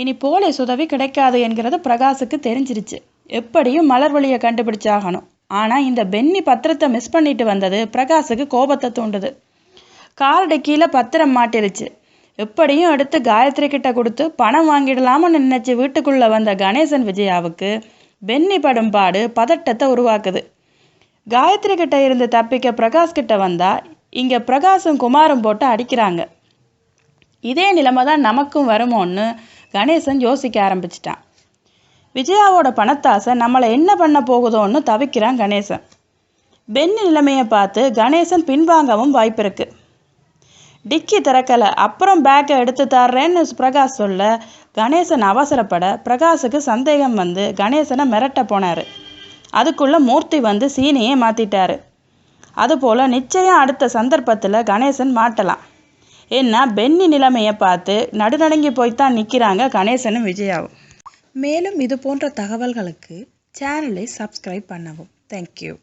இனி போலீஸ் உதவி கிடைக்காது என்கிறது பிரகாஷுக்கு தெரிஞ்சிருச்சு. எப்படியும் மலர் வழியை கண்டுபிடிச்சாகணும். ஆனால் இந்த பென்னி பத்திரத்தை மிஸ் பண்ணிட்டு வந்தது பிரகாஷுக்கு கோபத்தை தூண்டுது. கார்டு கீழே பத்திரம் மாட்டிருச்சு. எப்படியும் எடுத்து காயத்ரி கிட்ட கொடுத்து பணம் வாங்கிடலாம்னு நினைச்சு வீட்டுக்குள்ளே வந்த கணேசன் விஜயாவுக்கு பென்னி படும் பாடு பதட்டத்தை உருவாக்குது. காயத்ரி கிட்ட இருந்து தப்பிக்க பிரகாஷ் கிட்ட வந்தா இங்கே பிரகாஷும் குமாரும் போட்டு அடிக்கிறாங்க. இதே நிலைமை தான் நமக்கும் வருமோன்னு கணேசன் யோசிக்க ஆரம்பிச்சிட்டான். விஜயாவோட பணத்தாசை நம்மளை என்ன பண்ண போகுதோன்னு தவிக்கிறான் கணேசன். பென்னி நிலைமையை பார்த்து கணேசன் பின்வாங்கவும் வாய்ப்பு இருக்கு டிக்கி திறக்கலை அப்புறம் பேக்கை எடுத்து தர்றேன்னு பிரகாஷ் சொல்ல கணேசன் அவசரப்பட பிரகாஷுக்கு சந்தேகம் வந்து கணேசனை மிரட்ட போனார். அதுக்குள்ளே மூர்த்தி வந்து சீனியை மாற்றிட்டாரு அதுபோல் நிச்சயம் அடுத்த சந்தர்ப்பத்தில் கணேசன் மாட்டலாம். ஏன்னா பென்னி நிலைமையை பார்த்து நடுநடுங்கி போய்த்தான் நிற்கிறாங்க கணேசனும் விஜயாவும். மேலும் இது போன்ற தகவல்களுக்கு சேனலை சப்ஸ்கிரைப் பண்ணவும். தேங்க்யூ